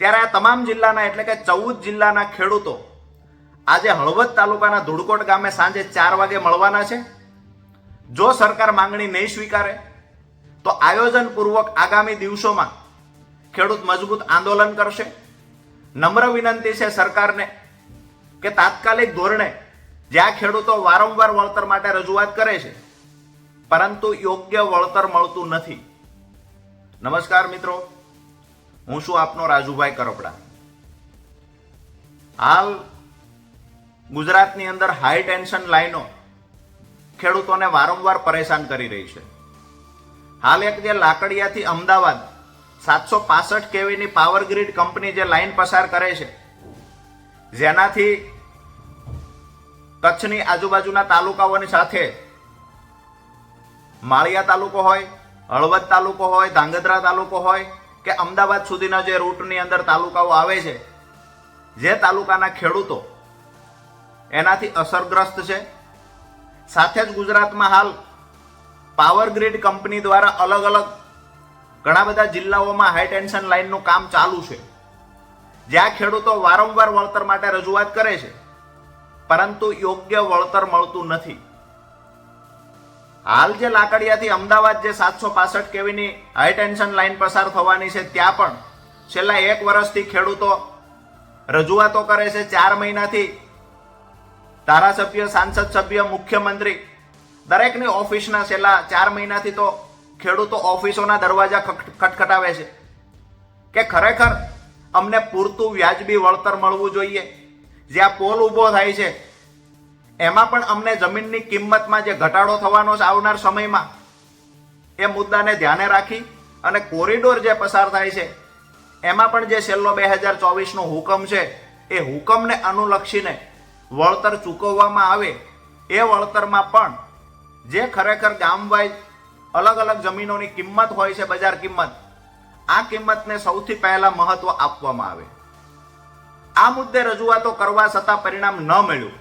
ત્યારે આ તમામ જિલ્લાના એટલે કે ચૌદ જિલ્લાના ખેડૂતો આજે હળવદ તાલુકાના ધુડકોટ ગામે સાંજે ચાર વાગે મળવાના છે. જો સરકાર માંગણી નહીં સ્વીકારે, તો આયોજનપૂર્વક આગામી દિવસોમાં ખેડૂત મજબૂત આંદોલન કરશે. નમ્ર વિનંતી છે સરકારને કે તાત્કાલિક ધોરણે જ્યાં ખેડૂતો વારંવાર વળતર માટે રજૂઆત કરે છે, પરંતુ યોગ્ય વળતર મળતું નથી. નમસ્કાર મિત્રો. હું છું આપનો રાજુભાઈ કરપડા? હાલ ગુજરાતની અંદર હાઈ ટેન્શન લાઈનો ખેડૂતોને વારંવાર પરેશાન કરી રહી છે. હાલ એક જે લાકડિયાથી અમદાવાદ સાતસો પાસઠ કેવીની પાવર ગ્રીડ કંપની જે લાઈન પસાર કરે છે, જેનાથી કચ્છની આજુબાજુના તાલુકાઓની સાથે માળિયા તાલુકો હોય, હળવદ તાલુકો હોય, ધાંગધ્રા તાલુકો હોય કે અમદાવાદ સુધીના જે રૂટની અંદર તાલુકાઓ આવે છે, જે તાલુકાના ખેડૂતો એનાથી અસરગ્રસ્ત છે. સાથે જ ગુજરાતમાં હાલ પાવર ગ્રીડ કંપની દ્વારા અલગ અલગ ઘણા બધા જિલ્લાઓમાં હાઈ ટેન્શન લાઇનનું કામ ચાલુ છે. જ્યાં ખેડૂતો વારંવાર વળતર માટે રજૂઆત કરે છે, પરંતુ યોગ્ય વળતર મળતું નથી. હાલ જે લાકડિયાથી અમદાવાદ જે સાતસો પાસઠ કેવીની હાઈ ટેન્શન લાઇન પસાર થવાની છે, ત્યાં પણ છેલ્લા એક વર્ષથી ખેડૂતો રજૂઆતો કરે છે, ચાર મહિનાથી ધારાસભ્ય, સાંસદ સભ્ય, મુખ્યમંત્રી દરેકની ઓફિસના છેલ્લા ચાર મહિનાથી તો ખેડૂતો ઓફિસોના દરવાજા ખટ- ખટખટાવે છે કે ખરેખર અમને પૂરતું વ્યાજબી વળતર મળવું જોઈએ. જ્યાં પોલ ઊભો થાય છે એમાં પણ અમને જમીનની કિંમતમાં જે ઘટાડો થવાનો છે આવનાર સમયમાં, એ મુદ્દાને ધ્યાને રાખી અને કોરિડોર જે પસાર થાય છે, એમાં પણ જે છેલ્લો બે હજાર ચોવીસનો હુકમ છે, એ હુકમને અનુલક્ષીને વળતર ચૂકવવામાં આવે, એ વળતરમાં પણ જે ખરેખર ગામ વાઇઝ અલગ અલગ જમીનોની કિંમત હોય છે, બજાર કિંમત, આ કિંમતને સૌથી પહેલા મહત્વ આપવામાં આવે. આ મુદ્દે રજૂઆતો કરવા છતાં પરિણામ ન મળ્યું.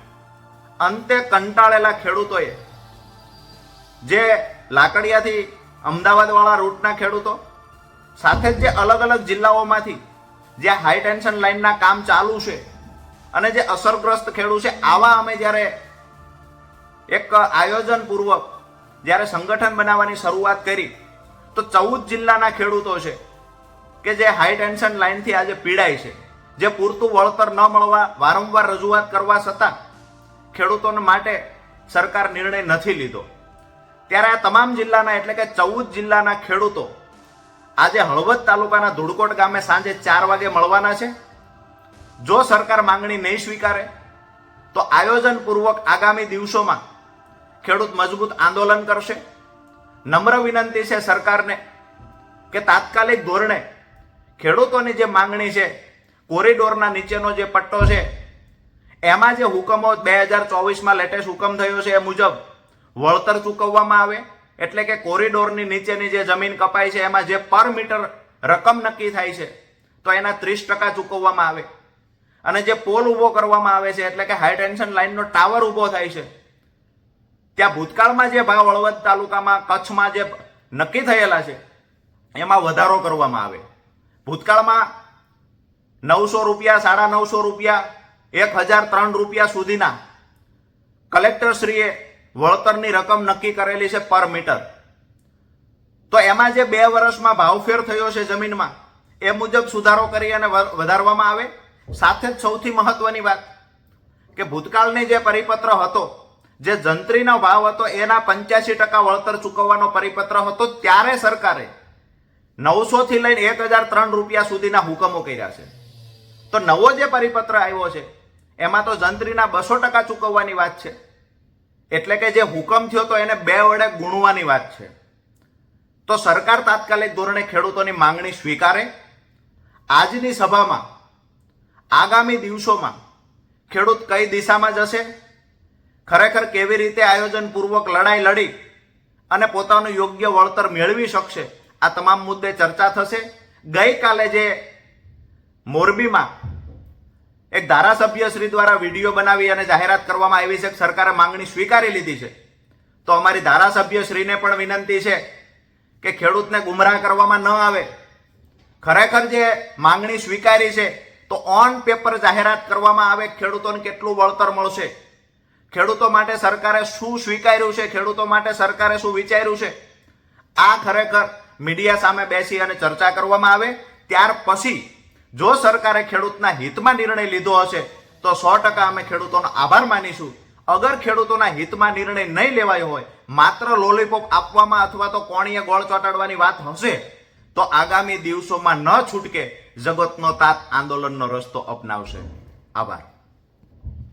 અંતે કંટાળેલા ખેડૂતોએ, જે લાકડિયાથી અમદાવાદવાળા રૂટના ખેડૂતો, સાથે જ જે અલગ અલગ જિલ્લાઓમાંથી જ્યાં હાઈ ટેન્શન લાઇનના કામ ચાલુ છે અને જે અસરગ્રસ્ત ખેડૂત છે, આવા અમે જ્યારે એક આયોજન પૂર્વક જ્યારે સંગઠન બનાવવાની શરૂઆત કરી, તો ચૌદ જિલ્લાના ખેડૂતો છે કે જે હાઈ ટેન્શન લાઇનથી આજે પીડાય છે, જે પૂરતું વળતર ન મળવા વારંવાર રજૂઆત કરવા છતાં ખેડૂતોને માટે સરકાર નિર્ણય નથી લીધો. ત્યારે આ તમામ જિલ્લાના એટલે કે ચૌદ જિલ્લાના ખેડૂતો આજે હળવદ તાલુકાના ધુડકોટ ગામે સાંજે ચાર વાગે મળવાના છે. જો સરકાર માંગણી નહીં સ્વીકારે, તો આયોજનપૂર્વક આગામી દિવસોમાં ખેડૂત મજબૂત આંદોલન કરશે. નમ્ર વિનંતી છે સરકારને કે તાત્કાલિક ધોરણે ખેડૂતોની જે માંગણી છે, કોરિડોરના નીચેનો જે પટ્ટો છે એમાં જે હુકમો બે હજાર ચોવીસમાં લેટેસ્ટ હુકમ થયો છે એ મુજબ વળતર ચૂકવવામાં આવે. એટલે કે કોરિડોરની નીચેની જે જમીન કપાય છે, એમાં જે પર મીટર રકમ નક્કી થાય છે, તો એના ત્રીસ ટકા ચૂકવવામાં આવે. અને જે પોલ ઊભો કરવામાં આવે છે, એટલે કે હાઈ ટેન્શન લાઇનનો ટાવર ઊભો થાય છે, ત્યાં ભૂતકાળમાં જે ભાવ હળવદ તાલુકામાં કચ્છમાં જે નક્કી થયેલા છે, એમાં વધારો કરવામાં આવે. ભૂતકાળમાં નવસો રૂપિયા, સાડા નવસો રૂપિયા એક હજાર ત્રણ રૂપિયા સુધીના કલેક્ટરશ્રીએ વળતરની રકમ નક્કી કરેલી છે પર મીટર. તો એમાં જે બે વર્ષમાં ભાવફેર થયો છે જમીનમાં, એ મુજબ સુધારો કરી અને વધારવામાં આવે. સાથે જ સૌથી મહત્વની વાત કે ભૂતકાળની જે પરિપત્ર હતો, જે જંત્રીનો ભાવ હતો, એના પંચ્યાસી ટકા વળતર ચૂકવવાનો પરિપત્ર હતો, ત્યારે સરકારે નવસો થી લઈને એક હજાર ત્રણ રૂપિયા સુધીના હુકમો કર્યા છે. તો નવો જે પરિપત્ર આવ્યો છે એમાં તો જંત્રીના બસો ટકા ચૂકવવાની વાત છે. એટલે કે જે હુકમ થયો તો એને બે વડે ગુણવાની વાત છે. તો સરકાર તાત્કાલિક ધોરણે ખેડૂતોની માંગણી સ્વીકારે. આજની સભામાં, આગામી દિવસોમાં ખેડૂત કઈ દિશામાં જશે? ખરેખર કેવી રીતે આયોજનપૂર્વક લડાઈ લડી અને પોતાનું યોગ્ય વળતર મેળવી શકશે? આ તમામ મુદ્દે ચર્ચા થશે. ગઈકાલે જે મોરબીમાં એક ધારાસભ્ય શ્રી દ્વારા વીડિયો બનાવી અને જાહેરાત કરવામાં આવી છે કે સરકારે માંગણી સ્વીકારી લીધી છે. તો અમારી ધારાસભ્ય શ્રીને પણ વિનંતી છે કે ખેડૂતને ગુમરાહ કરવામાં ન આવે. ખરેખર જે માંગણી સ્વીકારી છે, તો ઓન પેપર જાહેરાત કરવામાં આવે ખેડૂતોને કેટલું વળતર મળશે. ખેડૂતો માટે સરકારે શું સ્વીકાર્યું છે, ખેડૂતો માટે સરકારે શું વિચાર્યું છે? આ ખરેખર મીડિયા સામે બેસી અને ચર્ચા કરવામાં આવે. ત્યાર પછી જો સરકારે ખેડૂતના હિતમાં નિર્ણય લીધો હશે, તો સો ટકા અમે ખેડૂતોનો આભાર માનીશું. અગર ખેડૂતોના હિતમાં નિર્ણય નહીં લેવાયો હોય, માત્ર લોલીપોપ આપવામાં અથવા તો કોણીએ ગોળ ચોટાડવાની વાત હશે, તો આગામી દિવસોમાં ન છૂટકે જગતનો તાત આંદોલનનો રસ્તો અપનાવશે. આભાર.